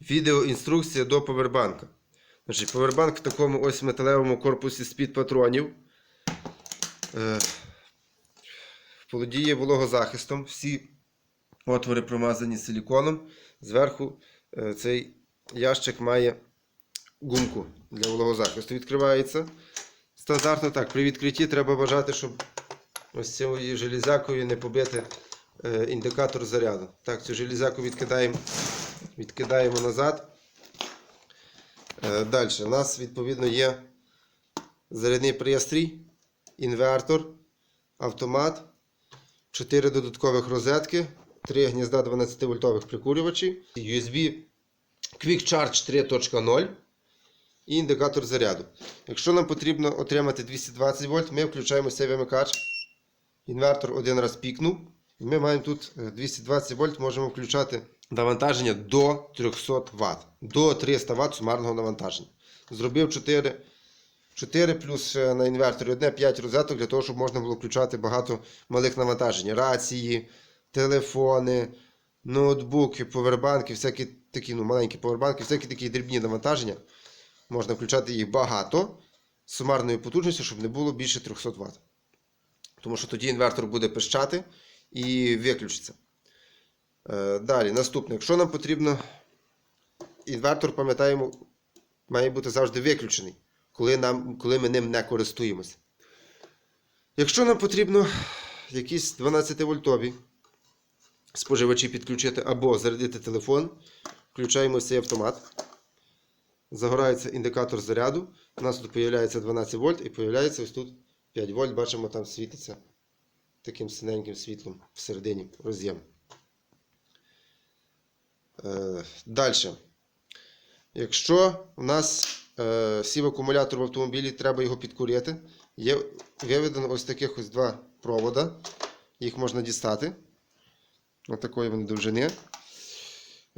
Відеоінструкція до повербанка. Значить, повербанк в такому ось металевому корпусі з-під патронів. Е, володіє вологозахистом. Всі отвори промазані силіконом. Зверху е, цей ящик має гумку для вологозахисту. Відкривається. Стандартно так. При відкритті треба бажати, щоб ось цією железякою не побити е, індикатор заряду. Так, цю железяку відкидаємо, відкидаємо назад. Е, Далі. У нас відповідно є зарядний пристрій, інвертор, автомат, 4 додаткових розетки, 3 гнізда 12 вольтових прикурювачі, USB Quick Charge 3.0 і індикатор заряду. Якщо нам потрібно отримати 220 вольт, ми включаємо цей вимикач. Інвертор один раз пікнув. І ми маємо тут е, 220 вольт, можемо включати навантаження до 300 Вт. До 300 Вт сумарного навантаження. Зробив 4, 4 плюс на інверторі одне 5 розеток для того, щоб можна було включати багато малих навантажень. Рації, телефони, ноутбуки, повербанки, всякі такі ну, маленькі повербанки, всякі такі дрібні навантаження. Можна включати їх багато з сумарною потужністю, щоб не було більше 300 Вт. Тому що тоді інвертор буде пищати і виключиться. Е, Далі, наступне. Якщо нам потрібно, інвертор, пам'ятаємо, має бути завжди виключений, коли, нам, коли ми ним не користуємося. Якщо нам потрібно якісь 12-вольтові споживачі підключити або зарядити телефон, включаємо цей автомат. Загорається індикатор заряду. У нас тут з'являється 12 вольт і з'являється ось тут 5 вольт. Бачимо, там світиться таким синеньким світлом всередині роз'єм. Е, Далі. Якщо у нас е, сів акумулятор в автомобілі, треба його підкурити. Є виведено ось таких ось два провода. Їх можна дістати. Ось такої вони довжини.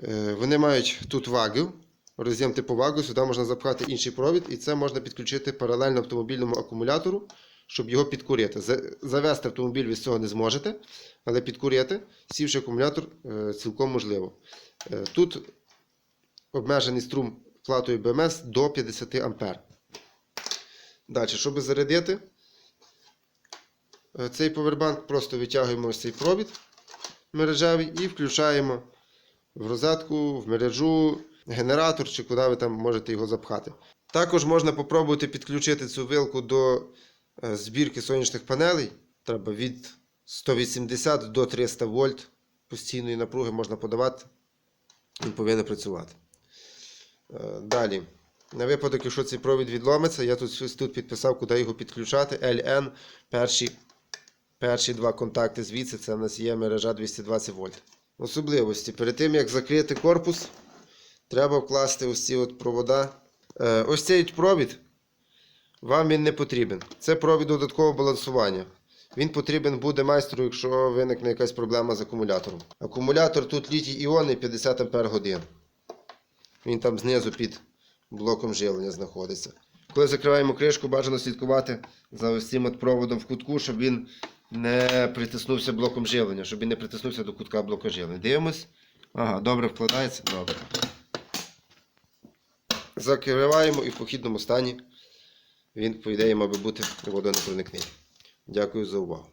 Е, вони мають тут вагу. Роз'єм типу вагу, сюди можна запхати інший провід, і це можна підключити паралельно автомобільному акумулятору, щоб його підкурити. Завести автомобіль ви з цього не зможете, але підкурити, сівши акумулятор, е, цілком можливо. Е, Тут обмежений струм платою БМС до 50 А. Далі, щоб зарядити е, цей повербанк, просто витягуємо ось цей провід мережевий і включаємо в розетку, в мережу, генератор чи куди ви там можете його запхати. Також можна попробувати підключити цю вилку до збірки сонячних панелей. Треба від 180 до 300 вольт постійної напруги можна подавати. Він повинен працювати. Е, Далі. На випадок, якщо цей провід відломиться, я тут тут підписав, куди його підключати. LN. Перші, перші два контакти звідси це в нас є мережа 220 вольт. Особливості. Перед тим, як закрити корпус, треба вкласти ось ці от провода. Е, ось цей провід. Вам він не потрібен. Це провід додаткового балансування. Він потрібен буде майстру, якщо виникне якась проблема з акумулятором. Акумулятор тут літій іони 50 Ах. Він там знизу під блоком живлення знаходиться. Коли закриваємо кришку, бажано слідкувати за от проводом в кутку, щоб він не притиснувся блоком живлення, щоб він не притиснувся до кутка блока живлення. Дивимось. Ага, добре вкладається. Добре. Закриваємо і в похідному стані він, по ідеї, мав би бути водонепроникний. Дякую за увагу.